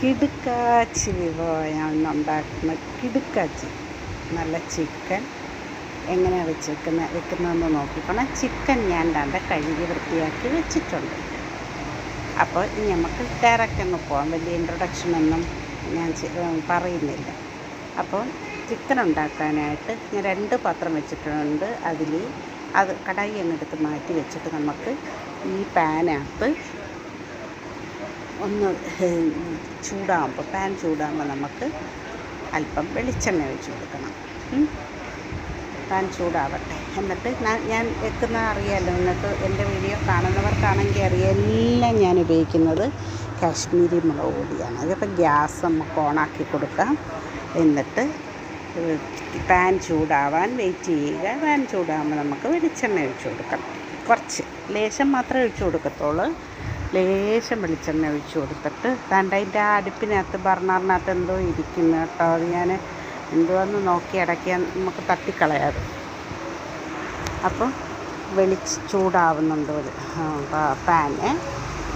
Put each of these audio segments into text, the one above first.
കിടുക്കാച്ചി വിഭവം ഞാൻ ഇന്ന് ഉണ്ടാക്കുന്ന കിടുക്കാച്ചി. നല്ല ചിക്കൻ എങ്ങനെയാണ് വെച്ചേക്കുന്ന വെക്കുന്നതെന്ന് നോക്കിക്കോണം. ചിക്കൻ ഞാൻ രണ്ട് കഴുകി വൃത്തിയാക്കി വെച്ചിട്ടുണ്ട്. അപ്പോൾ ഇനി നമുക്ക് ഡയറക്റ്റ് ഒന്ന് പോകാം വലിയ ഇൻട്രൊഡക്ഷനൊന്നും ഞാൻ പറയുന്നില്ല. അപ്പോൾ ചിക്കൻ ഉണ്ടാക്കാനായിട്ട് ഞാൻ രണ്ട് പാത്രം വെച്ചിട്ടുണ്ട്. അതിൽ അത് കടായി അങ്ങെടുത്ത് മാറ്റി വെച്ചിട്ട് നമുക്ക് ഈ പാനകത്ത് ഒന്ന് ചൂടാകുമ്പോൾ പാൻ ചൂടാകുമ്പോൾ നമുക്ക് അല്പം വെളിച്ചെണ്ണ ഒഴിച്ച് കൊടുക്കണം. പാൻ ചൂടാവട്ടെ. എന്നിട്ട് ഞാൻ- വെക്കുന്ന അറിയാമല്ലോ നിങ്ങൾക്ക് എന്റെ വീഡിയോ കാണുന്നവർക്കാണെങ്കിൽ അറിയാം എല്ലാം ഞാൻ ഉപയോഗിക്കുന്നത് കാശ്മീരി മുളക് പൊടിയാണ്. അതിപ്പോൾ ഗ്യാസ് നമുക്ക് ഓണാക്കി കൊടുക്കാം. എന്നിട്ട് പാൻ ചൂടാവാൻ വെയിറ്റ് ചെയ്യുക. പാൻ ചൂടാകുമ്പോൾ നമുക്ക് വെളിച്ചെണ്ണ ഒഴിച്ച് കൊടുക്കണം. കുറച്ച്. ലേശം മാത്രമേ ഒഴിച്ചു കൊടുക്കത്തുള്ളൂ. ലേശം വെളിച്ചെണ്ണ ഒഴിച്ചു കൊടുത്തിട്ട് തന്റെ അതിന്റെ ആ അടുപ്പിനകത്ത് ബർണറിനകത്ത് എന്തോ ഇരിക്കുന്നു കേട്ടോ. അത് ഞാൻ എന്തുവെന്ന് നോക്കി അടക്കിയാൽ നമുക്ക് തട്ടിക്കളയാതെ അപ്പം വെളിച്ച് ചൂടാവുന്നുണ്ട് ഒരു പാന്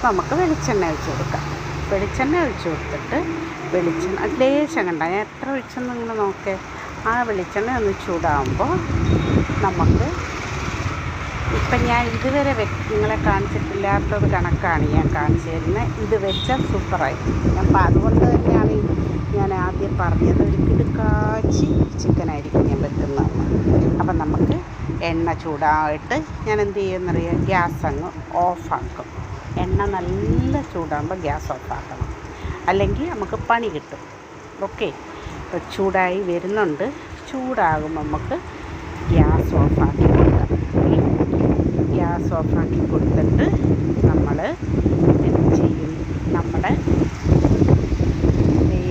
നമുക്ക് വെളിച്ചെണ്ണ ഒഴിച്ചു കൊടുക്കാം. വെളിച്ചെണ്ണ ഒഴിച്ചു കൊടുത്തിട്ട് വെളിച്ചെണ്ണ ലേശം കണ്ട ഞാൻ എത്ര ഒഴിച്ചെന്ന് നിങ്ങൾ നോക്കേ. ആ വെളിച്ചെണ്ണ ഒന്ന് ചൂടാവുമ്പോൾ നമുക്ക് ഇപ്പം ഞാൻ ഇതുവരെ നിങ്ങളെ കാണിച്ചിട്ടില്ലാത്തത് കണക്കാണ് ഞാൻ കാണിച്ചു തരുന്നത് ഇത് വെച്ചാൽ സൂപ്പറായി. അപ്പം അതുകൊണ്ട് തന്നെയാണ് ഞാൻ ആദ്യം പറഞ്ഞത് ഒരു കിടുക്കാച്ചി ചിക്കനായിരിക്കും ഞാൻ വെക്കുന്നതെന്ന്. അപ്പം നമുക്ക് എണ്ണ ചൂടായിട്ട് ഞാൻ എന്ത് ചെയ്യുമെന്നറിയാം ഗ്യാസ് അങ്ങ് ഓഫാക്കും. എണ്ണ നല്ല ചൂടാകുമ്പോൾ ഗ്യാസ് ഓഫാക്കണം. അല്ലെങ്കിൽ നമുക്ക് പണി കിട്ടും. ഓക്കെ? ചൂടായി വരുന്നുണ്ട്. ചൂടാകുമ്പോൾ നമുക്ക് ഗ്യാസ് ഓഫാക്കി ഗ്യാസ് ഓഫാക്കി കൊടുത്തിട്ട് നമ്മൾ എന്ത് ചെയ്യും? നമ്മുടെ ഈ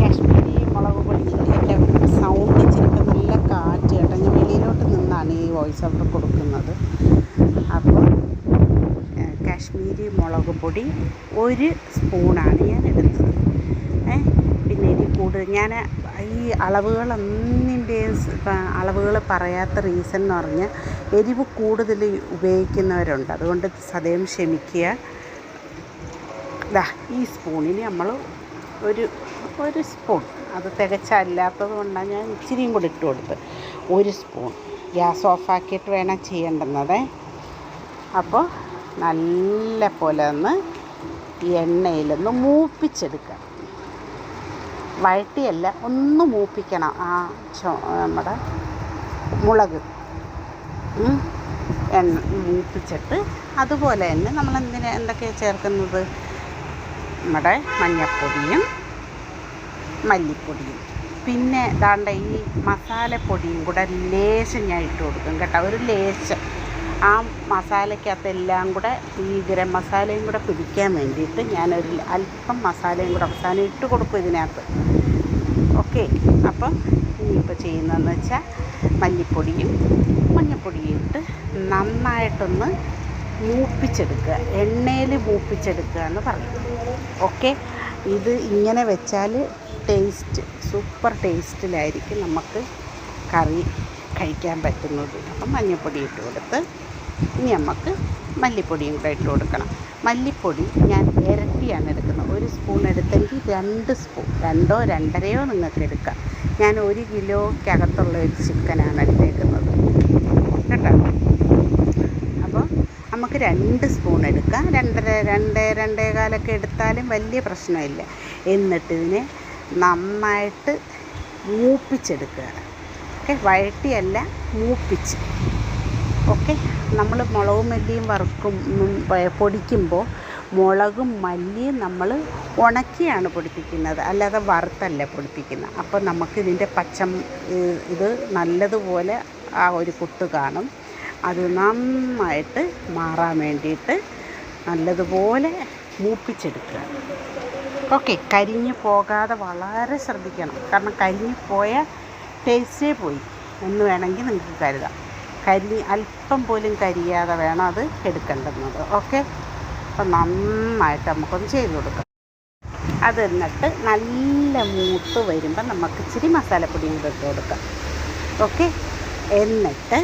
കാശ്മീരി മുളക് പൊടി എന്റെ സൗണ്ട് ഇച്ചിരിട്ട് നല്ല കാറ്റ് കേട്ടോ. ഞാൻ വെളിയിലോട്ട് നിന്നാണ് ഈ വോയിസ് ഓവർ കൊടുക്കുന്നത്. അപ്പോൾ കാശ്മീരി മുളക് പൊടി ഒരു സ്പൂണാണ് ഞാൻ എടുത്തത് ഏ പിന്നെ ഇതിൽ കൂടുതൽ ഞാൻ ഈ അളവുകളൊന്നിന്റെയും അളവുകൾ പറയാത്ത റീസൺ എന്ന് പറഞ്ഞാൽ എരിവ് കൂടുതൽ ഉപയോഗിക്കുന്നവരുണ്ട്. അതുകൊണ്ട് സദയം ക്ഷമിക്കുക. ദാ ഈ സ്പൂണിന് നമ്മൾ ഒരു ഒരു സ്പൂൺ. അത് തികച്ചല്ലാത്തത് കൊണ്ടാണ് ഞാൻ ഇച്ചിരിയും കൂടി ഇട്ട് കൊടുത്ത് ഒരു സ്പൂൺ. ഗ്യാസ് ഓഫാക്കിയിട്ട് വേണം ചെയ്യേണ്ടുന്നത്. അപ്പോൾ നല്ല പോലെ ഒന്ന് എണ്ണയിലൊന്ന് മൂപ്പിച്ചെടുക്കുക. വഴട്ടിയല്ല ഒന്ന് മൂപ്പിക്കണം. ആ ചോ നമ്മുടെ മുളക്. എണ്ണ മൂപ്പിച്ചിട്ട് അതുപോലെ തന്നെ നമ്മൾ എന്തിനാ എന്തൊക്കെയാണ് ചേർക്കുന്നത്? നമ്മുടെ മഞ്ഞപ്പൊടിയും മല്ലിപ്പൊടിയും. പിന്നെ ദാണ്ട ഈ മസാലപ്പൊടിയും കൂടെ ലേശം ഞാൻ ഇട്ട് കൊടുക്കും കേട്ടോ ഒരു ലേശം. ആ മസാലയ്ക്കകത്ത് എല്ലാം കൂടെ ഈ ഗരം മസാലയും കൂടെ പിടിക്കാൻ വേണ്ടിയിട്ട് ഞാനൊരു അല്പം മസാലയും കൂടെ അവസാനം ഇട്ട് കൊടുക്കും ഇതിനകത്ത്. ഓക്കെ. അപ്പം ഇനിയിപ്പോൾ ചെയ്യുന്നതെന്ന് വെച്ചാൽ മല്ലിപ്പൊടിയും മഞ്ഞൾപ്പൊടിയും ഇട്ട് നന്നായിട്ടൊന്ന് മൂപ്പിച്ചെടുക്കുക. എണ്ണയിൽ മൂപ്പിച്ചെടുക്കുക എന്ന് പറയും. ഓക്കെ. ഇത് ഇങ്ങനെ വെച്ചാൽ ടേസ്റ്റ് സൂപ്പർ ടേസ്റ്റിലായിരിക്കും നമുക്ക് കറി കഴിക്കാൻ പറ്റുന്നത്. അപ്പം മഞ്ഞൾപ്പൊടി ഇട്ട് കൊടുത്ത് ഇനി നമുക്ക് മല്ലിപ്പൊടിയും കൂടെ ഇട്ട് കൊടുക്കണം. മല്ലിപ്പൊടി ഞാൻ ഇരട്ടിയാണ് എടുക്കുന്നത്. ഒരു സ്പൂൺ എടുത്തെങ്കിൽ രണ്ട് സ്പൂൺ രണ്ടോ രണ്ടരയോ നിങ്ങൾക്ക് എടുക്കാം. ഞാൻ ഒരു കിലോയ്ക്കകത്തുള്ള ഒരു ചിക്കനാണ് എടുത്തേക്കുന്നത്. കേട്ടോ? അപ്പോൾ നമുക്ക് രണ്ട് സ്പൂൺ എടുക്കാം. രണ്ടര രണ്ട് രണ്ടേ കാലൊക്കെ എടുത്താലും വലിയ പ്രശ്നമില്ല. എന്നിട്ട് ഇതിനെ നന്നായിട്ട് മൂപ്പിച്ചെടുക്കുക ഓക്കെ? വഴട്ടിയല്ല മൂപ്പിച്ച്. ഓക്കെ? നമ്മൾ മുളകും മല്ലിയും വറുക്കും പൊടിക്കുമ്പോൾ മുളകും മല്ലിയും നമ്മൾ ഉണക്കിയാണ് പൊടിപ്പിക്കുന്നത്. അല്ലാതെ വറുത്തല്ല പൊടിപ്പിക്കുന്നത്. അപ്പോൾ നമുക്ക് ഇതിന്റെ പച്ച ഇത് നല്ലതുപോലെ ആ ഒരു കുത്ത് കാണും. അത് നന്നായിട്ട് മാറാൻ വേണ്ടിയിട്ട് നല്ലതുപോലെ മൂപ്പിച്ചെടുക്കുക. ഓക്കെ കരിഞ്ഞു പോകാതെ വളരെ ശ്രദ്ധിക്കണം. കാരണം കരിഞ്ഞു പോയ ടേസ്റ്റേ പോയി. എന്ന് വേണമെങ്കിൽ നിങ്ങൾക്ക് കരുതാം. കരി അല്പം പോലും കരിയാതെ വേണം അത് എടുക്കേണ്ടുന്നത്. ഓക്കെ അപ്പം നന്നായിട്ട് നമുക്കൊന്ന് ചെയ്ത് കൊടുക്കാം. അത് എന്നിട്ട് നല്ല മൂത്ത് വരുമ്പോൾ നമുക്ക് ഇച്ചിരി മസാലപ്പൊടി കൂടെ ഇട്ട് കൊടുക്കാം. ഓക്കെ എന്നിട്ട്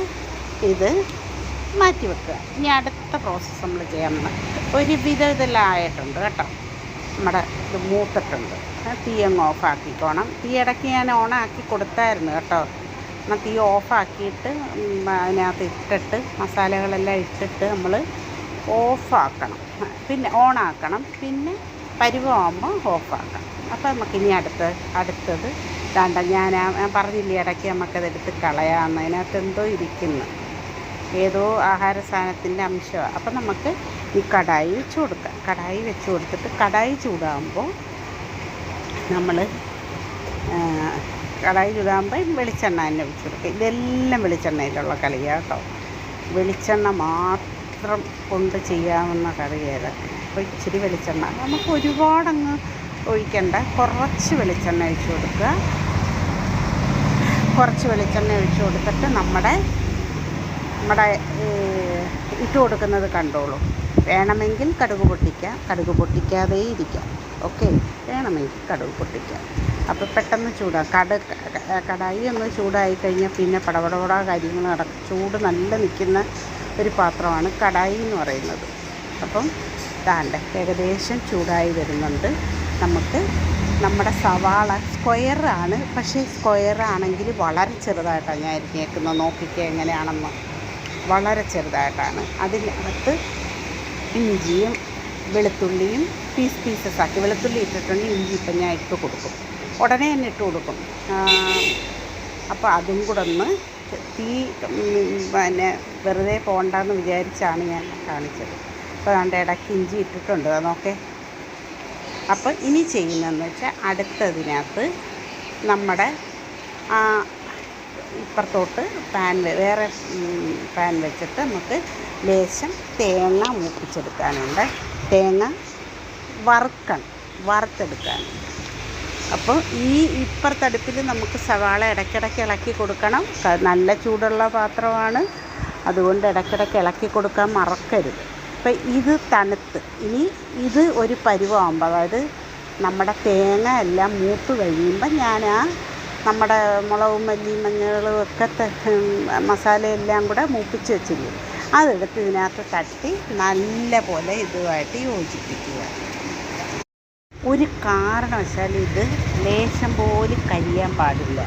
ഇത് മാറ്റി വെക്കുക. ഇനി അടുത്ത പ്രോസസ്സ് നമ്മൾ ചെയ്യാൻ ഒരു വിധം ഇതെല്ലാം കേട്ടോ. നമ്മുടെ ഇത് മൂത്തിട്ടുണ്ട്. തീ അങ്ങ് ഓഫാക്കിക്കോണം തീ ഇടയ്ക്ക് ഞാൻ ഓണാക്കി കൊടുത്തായിരുന്നു കേട്ടോ. എന്നാൽ തീ ഓഫാക്കിയിട്ട് അതിനകത്ത് ഇട്ടിട്ട് മസാലകളെല്ലാം ഇട്ടിട്ട് നമ്മൾ ഓഫാക്കണം. പിന്നെ ഓണാക്കണം. പിന്നെ പരിവമാകുമ്പോൾ ഓഫാക്കണം. അപ്പോൾ നമുക്കിനി അടുത്ത അടുത്തത് വേണ്ട ഞാൻ പറഞ്ഞില്ലേ ഇടയ്ക്ക് നമുക്കതെടുത്ത് കളയാമെന്ന് അതിനകത്ത് എന്തോ ഇരിക്കുന്നു. ഏതോ ആഹാര സാധനത്തിന്റെ അംശമാണ്. അപ്പം നമുക്ക് ഈ കടായി വെച്ച് കൊടുക്കാം. കടായി വെച്ച് കൊടുത്തിട്ട് കടായി ചൂടാകുമ്പോൾ നമ്മൾ കടായി ചുടാകുമ്പോൾ വെളിച്ചെണ്ണ തന്നെ ഒഴിച്ച് കൊടുക്കുക. ഇതെല്ലാം വെളിച്ചെണ്ണയിലുള്ള കളിയാണ് കേട്ടോ. വെളിച്ചെണ്ണ മാത്രം കൊണ്ട് ചെയ്യാവുന്ന കറിയത്. അപ്പോൾ ഇച്ചിരി വെളിച്ചെണ്ണ. നമുക്ക് ഒരുപാടങ്ങ് ഒഴിക്കണ്ട. കുറച്ച് വെളിച്ചെണ്ണ ഒഴിച്ച് കൊടുക്കുക. കുറച്ച് വെളിച്ചെണ്ണ ഒഴിച്ച് കൊടുത്തിട്ട് നമ്മുടെ നമ്മുടെ ഇട്ട് കൊടുക്കുന്നത് കണ്ടോളൂ. വേണമെങ്കിൽ കടുക് പൊട്ടിക്കാം. കടുക് പൊട്ടിക്കാതെ ഇരിക്കാം. ഓക്കെ? വേണമെങ്കിൽ കടുക് പൊട്ടിക്കാം. അപ്പോൾ പെട്ടെന്ന് ചൂടാണ് കട കടായി ഒന്ന് ചൂടായി കഴിഞ്ഞാൽ പിന്നെ പടപടപട കാര്യങ്ങൾ നടക്കും. ചൂട് നല്ല നിൽക്കുന്ന ഒരു പാത്രമാണ് കടായി എന്ന് പറയുന്നത്. അപ്പം താണ്ട ഏകദേശം ചൂടായി വരുന്നുണ്ട്. നമുക്ക് നമ്മുടെ സവാള സ്ക്വയറാണ് പക്ഷേ സ്ക്വയർ ആണെങ്കിൽ വളരെ ചെറുതായിട്ടാണ് ഞാൻ അരിഞ്ഞേക്കുന്നത്. നോക്കിക്കുക എങ്ങനെയാണെന്ന്. വളരെ ചെറുതായിട്ടാണ്. അതിനകത്ത് ഇഞ്ചിയും വെളുത്തുള്ളിയും പീസ് പീസസ് ആക്കി. വെളുത്തുള്ളി ഇട്ടിട്ടുണ്ട് ഇഞ്ചി ഇപ്പം ഞാൻ ഇട്ട് കൊടുക്കും. ഉടനെ തന്നെ ഇട്ട് കൊടുക്കും. അപ്പോൾ അതും കൂടെ ഒന്ന് തീ പിന്നെ വെറുതെ പോകണ്ടെന്ന് വിചാരിച്ചാണ് ഞാൻ കാണിച്ചത്. അപ്പോൾ അതുകൊണ്ട് ഇടയ്ക്ക് ഇഞ്ചി ഇട്ടിട്ടുണ്ട്. നോക്കേ. അപ്പോൾ ഇനി ചെയ്യുന്നതെന്ന് വെച്ചാൽ അടുത്തതിനകത്ത് നമ്മുടെ ഇപ്പുറത്തോട്ട് പാൻ വേറെ പാൻ വെച്ചിട്ട് നമുക്ക് ലേശം തേങ്ങ മൂപ്പിച്ചെടുക്കാനുണ്ട്. തേങ്ങ വറുക്കണം വറുത്തെടുക്കാനുണ്ട്. അപ്പോൾ ഈ ഇപ്പുറത്തടുപ്പിൽ നമുക്ക് സവാള ഇടയ്ക്കിടയ്ക്ക് ഇളക്കി കൊടുക്കണം. നല്ല ചൂടുള്ള പാത്രമാണ്. അതുകൊണ്ട് ഇടയ്ക്കിടയ്ക്ക് ഇളക്കി കൊടുക്കാൻ മറക്കരുത്. അപ്പോൾ ഇത് തണുത്ത് ഇനി ഇത് ഒരു പരുവമാകുമ്പോൾ അതായത് നമ്മുടെ തേങ്ങ എല്ലാം മൂത്ത് കഴിയുമ്പോൾ ഞാൻ ആ നമ്മുടെ മുളകും മല്ലിയും മഞ്ഞളും ഒക്കെ മസാലയെല്ലാം കൂടെ മൂപ്പിച്ച് വെച്ചില്ലേ അതെടുത്ത് ഇതിനകത്ത് തട്ടി നല്ല പോലെ ഇതുമായിട്ട് യോജിപ്പിക്കുക. ഒരു കാരണവശാലും ഇത് ലേശം പോലും കരിയാൻ പാടില്ല.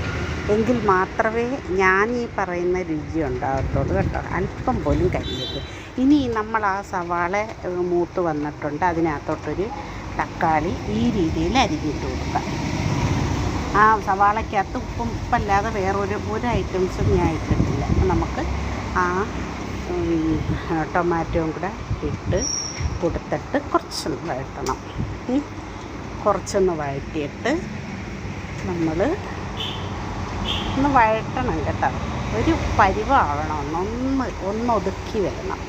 എങ്കിൽ മാത്രമേ ഞാൻ ഈ പറയുന്ന രുചി ഉണ്ടാകത്തുള്ളൂ കേട്ടോ. അല്പം പോലും കരിയത് ഇനി നമ്മൾ ആ സവാള മൂത്ത് വന്നിട്ടുണ്ട്. അതിനകത്തോട്ടൊരു തക്കാളി ഈ രീതിയിൽ അരിഞ്ഞിട്ട് കൊടുക്കാം. ആ സവാളയ്ക്കകത്ത് ഉപ്പും ഉപ്പല്ലാതെ വേറൊരു ഒരു ഐറ്റംസും ഞാൻ ഇട്ടിട്ടില്ല. അപ്പം നമുക്ക് ആ ടൊമാറ്റോയും കൂടെ ഇട്ട് കൊടുത്തിട്ട് കുറച്ചൊന്ന് വഴറ്റണം. കുറച്ചൊന്ന് വഴറ്റിയിട്ട് നമ്മൾ ഒന്ന് വഴറ്റണം കേട്ടോ. ഒരു പരിവാവണം. ഒന്ന് ഒന്ന് ഒതുക്കി വരണം.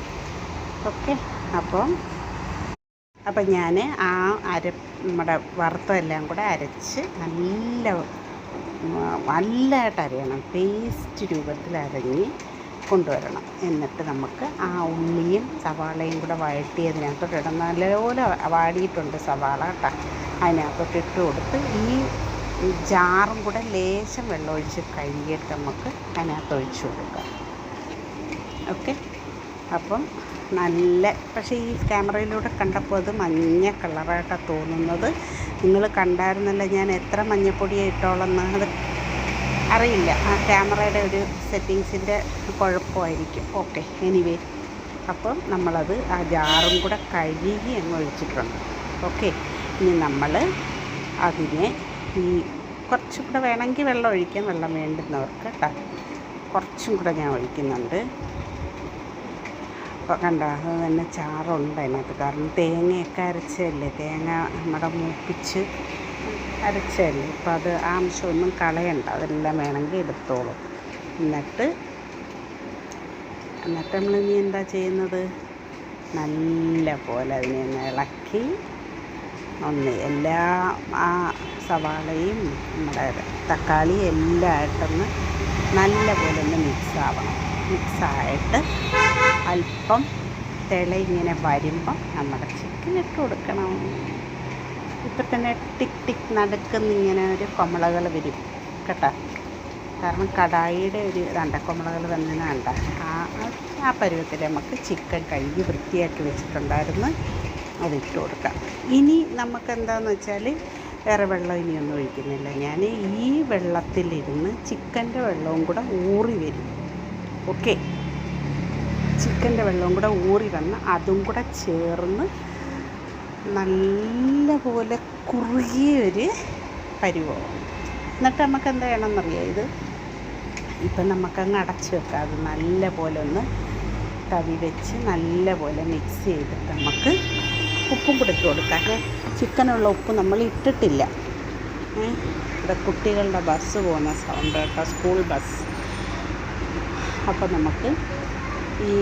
ഓക്കെ? അപ്പം അപ്പം ഞാൻ ആ അര നമ്മുടെ വറുത്തതെല്ലാം കൂടെ അരച്ച് നല്ല നല്ലതായിട്ട് അരയണം. പേസ്റ്റ് രൂപത്തിൽ അരഞ്ഞ് കൊണ്ടുവരണം. എന്നിട്ട് നമുക്ക് ആ ഉള്ളിയും സവാളയും കൂടെ വഴട്ടിയതിനകത്തോട്ട് ഇടണം. നല്ലപോലെ വാടിയിട്ടുണ്ട് സവാള കേട്ടോ. അതിനകത്തോട്ട് ഇട്ട് കൊടുത്ത് ഈ ജാറും കൂടെ ലേശം വെള്ളമൊഴിച്ച് കഴുകിയിട്ട് നമുക്ക് അതിനകത്ത് ഒഴിച്ചു കൊടുക്കാം. ഓക്കെ? അപ്പം നല്ല പക്ഷേ ഈ ക്യാമറയിലൂടെ കണ്ടപ്പോൾ അത് മഞ്ഞ കളറായിട്ടാണ് തോന്നുന്നത്. നിങ്ങൾ കണ്ടായിരുന്നല്ലോ ഞാൻ എത്ര മഞ്ഞപ്പൊടിയാണ് ഇട്ടോളെന്ന്? അത് അറിയില്ല. ആ ക്യാമറയുടെ ഒരു സെറ്റിങ്സിന്റെ കുഴപ്പമായിരിക്കും. Okay anyway. അപ്പം നമ്മളത് ആ ജാറും കൂടെ കഴുകി അങ്ങ് ഒഴിച്ചിട്ടുണ്ട്. ഓക്കെ ഇനി നമ്മൾ അതിനെ ഈ കുറച്ചും കൂടെ വേണമെങ്കിൽ വെള്ളം ഒഴിക്കാം. വെള്ളം വേണ്ടുന്നവർക്ക് കേട്ടോ. കുറച്ചും കൂടെ ഞാൻ ഒഴിക്കുന്നുണ്ട്. അപ്പോൾ കണ്ടോ? അത് തന്നെ ചാറുണ്ട് അതിനകത്ത്. കാരണം തേങ്ങയൊക്കെ അരച്ചതല്ലേ? തേങ്ങ നമ്മുടെ മൂപ്പിച്ച് അരച്ചതല്ലേ? അപ്പോൾ അത് ആവശ്യമൊന്നും കളയണ്ട. അതെല്ലാം വേണമെങ്കിൽ എടുത്തോളും. എന്നിട്ട് എന്നിട്ട് നമ്മൾ ഇനി എന്താ ചെയ്യുന്നത്? നല്ല പോലെ അതിനെ ഒന്ന് ഇളക്കി ഒന്ന് എല്ലാ ആ സവാളയും നമ്മുടെ തക്കാളി എല്ലാം ആയിട്ടൊന്ന് നല്ല പോലെ ഒന്ന് മിക്സ് ആവണം. മിക്സായിട്ട് അല്പം തിള ഇങ്ങനെ വരുമ്പം നമ്മുടെ ചിക്കൻ ഇട്ട് കൊടുക്കണം. ഇപ്പം തന്നെ ടിക് ടിക് നടുക്കുന്ന ഇങ്ങനെ ഒരു കൊമളകൾ വരും കേട്ടോ. കാരണം കടായിയുടെ ഒരു ഇതാണ്ട കൊമളകൾ വന്നതാണ്ട ആ- ആ പരുവത്തിൽ നമുക്ക് ചിക്കൻ കഴുകി വൃത്തിയാക്കി വെച്ചിട്ടുണ്ടായിരുന്നു. അതിട്ട് കൊടുക്കാം. ഇനി നമുക്ക് എന്താണെന്ന് വെച്ചാൽ വേറെ വെള്ളം ഇനിയൊന്നും ഒഴിക്കുന്നില്ല. ഞാൻ ഈ വെള്ളത്തിലിരുന്ന് ചിക്കന്റെ വെള്ളവും കൂടെ ഊറി വരും. ഓക്കെ? ചിക്കന്റെ വെള്ളവും കൂടെ ഊറി വന്ന് അതും കൂടെ ചേർന്ന് നല്ലപോലെ കുറുകിയൊരു പരുവവും എന്നിട്ട് നമുക്ക് എന്താ വേണമെന്നറിയാം ഇത്? ഇപ്പം നമുക്കങ്ങ് അടച്ച് വെക്കാം. അത് നല്ല പോലെ ഒന്ന് തവി വെച്ച് നല്ല പോലെ മിക്സ് ചെയ്തിട്ട് നമുക്ക് ഉപ്പും കൂടെ ഇട്ട് കൊടുക്കാം. ചിക്കനുള്ള ഉപ്പ് നമ്മൾ ഇട്ടിട്ടില്ല. ഇവിടെ കുട്ടികളുടെ ബസ് പോകുന്ന സൗണ്ട് കേട്ടോ സ്കൂൾ ബസ് അപ്പോൾ നമുക്ക് ഈ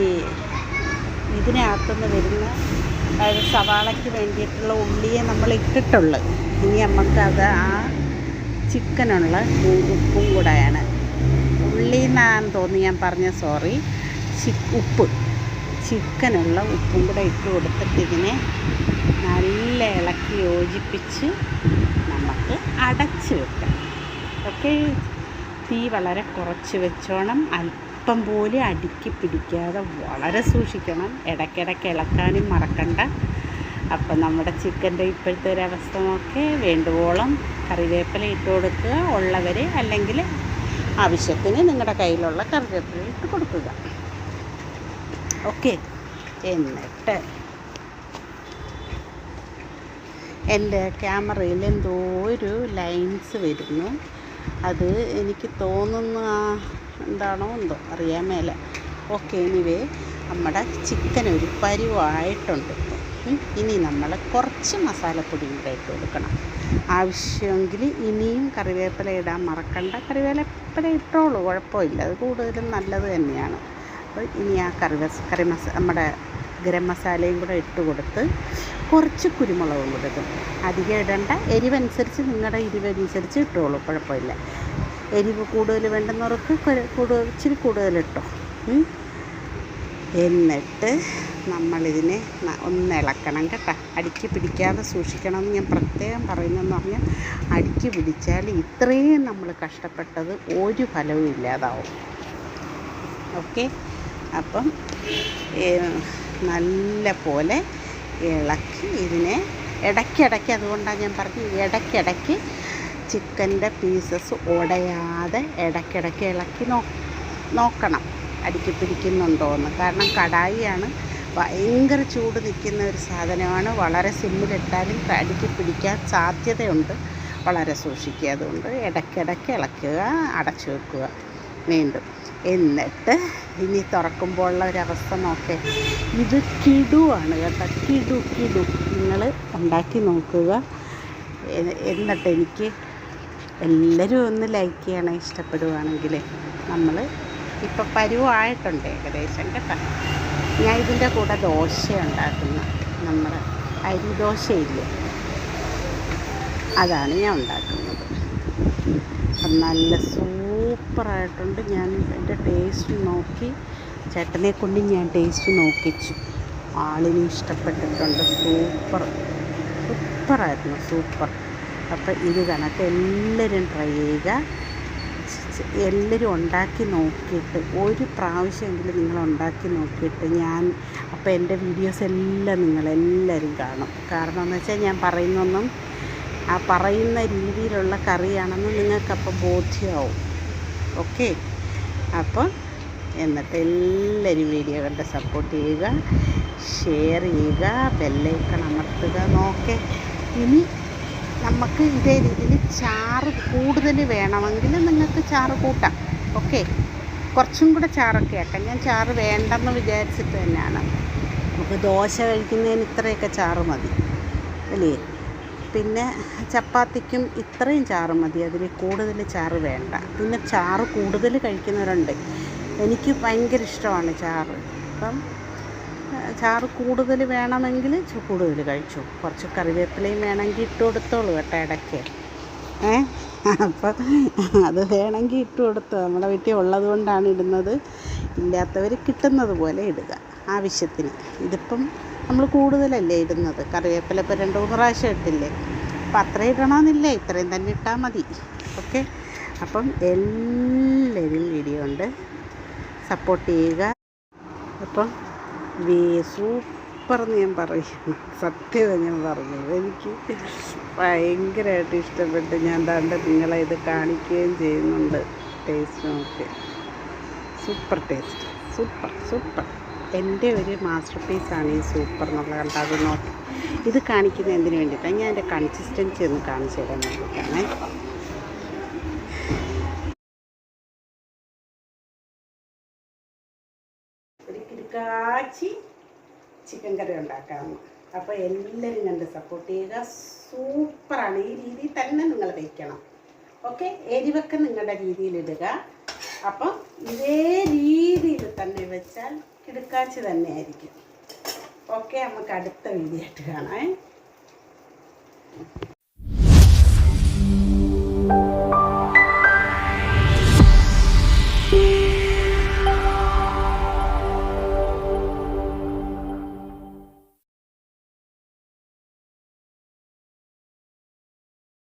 ഇതിനകത്തുനിന്ന് വരുന്ന അതായത് സവാളയ്ക്ക് വേണ്ടിയിട്ടുള്ള ഉള്ളിയെ നമ്മൾ ഇട്ടിട്ടുള്ളു ഇനി നമുക്കത് ആ ചിക്കനുള്ള ഉപ്പും കൂടെയാണ്. ഉള്ളി എന്നാന്ന് തോന്നി ഞാൻ പറഞ്ഞ സോറി ചി ഉപ്പ്. ചിക്കനുള്ള ഉപ്പും കൂടെ ഇട്ട് കൊടുത്തിട്ട് ഇതിനെ നല്ല ഇളക്കി യോജിപ്പിച്ച് നമുക്ക് അടച്ച് വെക്കാം. ഓക്കെ? തീ വളരെ കുറച്ച് വെച്ചോണം. അല്പം പോലും അടുക്കി പിടിക്കാതെ വളരെ സൂക്ഷിക്കണം. ഇടയ്ക്കിടയ്ക്ക് ഇളക്കാനും മറക്കണ്ട. അപ്പം നമ്മുടെ ചിക്കന്റെ ഇപ്പോഴത്തെ ഒരു അവസ്ഥ നോക്കി വേണ്ടുവോളം കറിവേപ്പില ഇട്ട് കൊടുക്കുക. ഉള്ളവർ അല്ലെങ്കിൽ ആവശ്യത്തിന് നിങ്ങളുടെ കയ്യിലുള്ള കറിവേപ്പില ഇട്ട് കൊടുക്കുക. ഓക്കെ. എന്നിട്ട് എന്റെ ക്യാമറയിൽ എന്തോ ഒരു ലൈൻസ് വരുന്നു. അത് എനിക്ക് തോന്നുന്നു ആ എന്താണോ എന്തോ അറിയാൻ മേല. ഓക്കെ എനിവേ നമ്മുടെ ചിക്കൻ ഒരു പരുവായിട്ടുണ്ട്. ഇനി നമ്മൾ കുറച്ച് മസാലപ്പൊടി കൂടെ ഇട്ട് കൊടുക്കണം. ആവശ്യമെങ്കിൽ ഇനിയും കറിവേപ്പില ഇടാൻ മറക്കണ്ട. കറിവേല കറിവേപ്പില ഇട്ടോളൂ കുഴപ്പമില്ല. അത് കൂടുതലും നല്ലത് തന്നെയാണ്. അപ്പോൾ ഇനി ആ കറി കറി മസ നമ്മുടെ ഗരം മസാലയും കൂടെ ഇട്ട് കൊടുത്ത് കുറച്ച് കുരുമുളകും കൂടെ ഇടും. അധികം ഇടേണ്ട. എരിവനുസരിച്ച് നിങ്ങളുടെ എരിവനുസരിച്ച് ഇട്ടോളൂ കുഴപ്പമില്ല. എരിവ് കൂടുതൽ വേണ്ടുന്നവർക്ക് കൂടുതൽ ഇച്ചിരി ഉം. എന്നിട്ട് നമ്മളിതിനെ ഒന്ന് ഇളക്കണം കേട്ടോ. അടുക്കി പിടിക്കാതെ സൂക്ഷിക്കണം എന്ന് ഞാൻ പ്രത്യേകം പറയുന്നതെന്ന് പറഞ്ഞാൽ അടുക്കി പിടിച്ചാൽ ഇത്രയും നമ്മൾ കഷ്ടപ്പെട്ടത് ഒരു ഫലവും ഇല്ലാതാവും. ഓക്കെ? അപ്പം നല്ല പോലെ ഇളക്കി ഇതിനെ ഇടയ്ക്കിടയ്ക്ക് അതുകൊണ്ടാണ് ഞാൻ പറഞ്ഞത് ഇടയ്ക്കിടയ്ക്ക് ചിക്കന്റെ പീസസ് ഉടയാതെ ഇടയ്ക്കിടയ്ക്ക് ഇളക്കി നോക്കണം. അടുക്കി പിടിക്കുന്നുണ്ടോ എന്ന് കാരണം കടായിയാണ്. ഭയങ്കര ചൂട് നിൽക്കുന്ന ഒരു സാധനമാണ്. വളരെ സിമ്മിലിട്ടാലും അടുക്കി പിടിക്കാൻ സാധ്യതയുണ്ട്. വളരെ സൂക്ഷിക്കുക അതുകൊണ്ട് ഇടയ്ക്കിടയ്ക്ക് ഇളക്കുക അടച്ചു വെക്കുക. വീണ്ടും. എന്നിട്ട് ഇനി തുറക്കുമ്പോഴുള്ള ഒരവസ്ഥ നോക്കേ. ഇത് കിടുവാണ് കേട്ടോ. കിടു കിടു. നിങ്ങൾ ഉണ്ടാക്കി നോക്കുക. എന്നിട്ട് എനിക്ക് എല്ലാവരും ഒന്ന് ലൈക്ക് ചെയ്യണം ഇഷ്ടപ്പെടുവാണെങ്കിൽ നമ്മൾ ഇപ്പം പരുവായിട്ടുണ്ട് ഏകദേശം കേട്ടോ. ഞാൻ ഇതിന്റെ കൂടെ ദോശ ഉണ്ടാക്കുന്ന നമ്മൾ അരി ദോശയില്ലേ? അതാണ് ഞാൻ ഉണ്ടാക്കുന്നത്. അത് നല്ല സൂപ്പറായിട്ടുണ്ട്. ഞാൻ എന്റെ ടേസ്റ്റ് നോക്കി ചേട്ടനെ കൊണ്ട് ഞാൻ ടേസ്റ്റ് നോക്കിച്ചു. ആളിനും ഇഷ്ടപ്പെട്ടിട്ടുണ്ട്. സൂപ്പർ. സൂപ്പറായിരുന്നു. സൂപ്പർ. അപ്പം ഇത് കണക്ക് എല്ലാവരും ട്രൈ ചെയ്യുക. എല്ലാവരും ഉണ്ടാക്കി നോക്കിയിട്ട് ഒരു പ്രാവശ്യമെങ്കിലും നിങ്ങൾ ഉണ്ടാക്കി നോക്കിയിട്ട് ഞാൻ അപ്പോൾ എന്റെ വീഡിയോസ് എല്ലാം നിങ്ങളെല്ലാവരും കാണും. കാരണം എന്ന് വെച്ചാൽ ഞാൻ പറയുന്നൊന്നും ആ പറയുന്ന രീതിയിലുള്ള കറിയാണെന്ന് നിങ്ങൾക്കപ്പോൾ ബോധ്യമാവും ഓക്കെ? അപ്പം എന്നിട്ട് എല്ലാവരും വീഡിയോ കണ്ട് സപ്പോർട്ട് ചെയ്യുക ഷെയർ ചെയ്യുക ബെല്ലൈക്കൺ അമർത്തുക നോക്കെ. ഇനി നമുക്ക് ഇതേ രീതിയിൽ ചാറ് കൂടുതൽ വേണമെങ്കിൽ നിങ്ങൾക്ക് ചാറ് കൂട്ടാം. ഓക്കെ? കുറച്ചും കൂടെ ചാറൊക്കെ ആക്കാം ഞാൻ ചാറ് വേണ്ടെന്ന് വിചാരിച്ചിട്ട് തന്നെയാണ്. നമുക്ക് ദോശ കഴിക്കുന്നതിന് ഇത്രയൊക്കെ ചാറ് മതി. അല്ലേ? പിന്നെ ചപ്പാത്തിക്കും ഇത്രയും ചാറ് മതി. അതിൽ കൂടുതൽ ചാറ് വേണ്ട. പിന്നെ ചാറ് കൂടുതൽ കഴിക്കുന്നവരുണ്ട്. എനിക്ക് ഭയങ്കര ഇഷ്ടമാണ് ചാറ്. അപ്പം ചാറ് കൂടുതൽ വേണമെങ്കിൽ കൂടുതൽ കഴിച്ചു. കുറച്ച് കറിവേപ്പിലയും വേണമെങ്കിൽ ഇട്ട് കൊടുത്തോളൂ കേട്ടോ ഇടയ്ക്ക്. ഏ? അപ്പം അത് വേണമെങ്കിൽ ഇട്ട് കൊടുത്തു നമ്മുടെ വീട്ടിൽ ഉള്ളത് കൊണ്ടാണ് ഇടുന്നത്. ഇല്ലാത്തവർ കിട്ടുന്നത് പോലെ ഇടുക ആവശ്യത്തിന്. ഇതിപ്പം നമ്മൾ കൂടുതലല്ലേ ഇടുന്നത്? കറിവേപ്പില ഇപ്പം രണ്ട് മൂന്ന് പ്രാവശ്യം ഇട്ടില്ലേ? അപ്പം അത്രയും ഇടണമെന്നില്ല. ഇത്രയും തന്നെ ഇട്ടാൽ മതി. ഓക്കെ? അപ്പം എല്ലാവരും വീഡിയോ ഉണ്ട് സപ്പോർട്ട് ചെയ്യുക. അപ്പം വേ എന്ന് ഞാൻ പറയും സത്യം ഞാൻ പറഞ്ഞത്. എനിക്ക് ഭയങ്കരമായിട്ട് ഇഷ്ടപ്പെട്ട് ഞാൻ താണ്ട് നിങ്ങളെ ഇത് കാണിക്കുകയും ചെയ്യുന്നുണ്ട്. ടേസ്റ്റ് നോക്കി. Super taste. Super super. എന്റെ ഒരു മാസ്റ്റർ പീസാണ് ഈ സൂപ്പർ എന്നുള്ള കണ്ട അത് നോക്കി. ഇത് കാണിക്കുന്ന എന്തിനു വേണ്ടിയിട്ടാണ് ഞാൻ എന്റെ കൺസിസ്റ്റൻസി ഒന്ന് കാണിച്ചു തരാൻ വേണ്ടിയിട്ടാണേ. കിടക്കാച്ചി ചിക്കൻ കറി ഉണ്ടാക്കാമെന്ന് അപ്പോൾ എല്ലാവരും കണ്ട് സപ്പോർട്ട് ചെയ്യുക. സൂപ്പറാണ്. ഈ രീതിയിൽ തന്നെ നിങ്ങൾ വയ്ക്കണം ഓക്കെ എരിവൊക്കെ നിങ്ങളുടെ രീതിയിലിടുക അപ്പം ഇതേ രീതിയിൽ തന്നെ വെച്ചാൽ കിടക്കാച്ച് തന്നെ ആയിരിക്കും. ഓക്കെ നമുക്ക് അടുത്ത വീഡിയോ ആയിട്ട് കാണാം.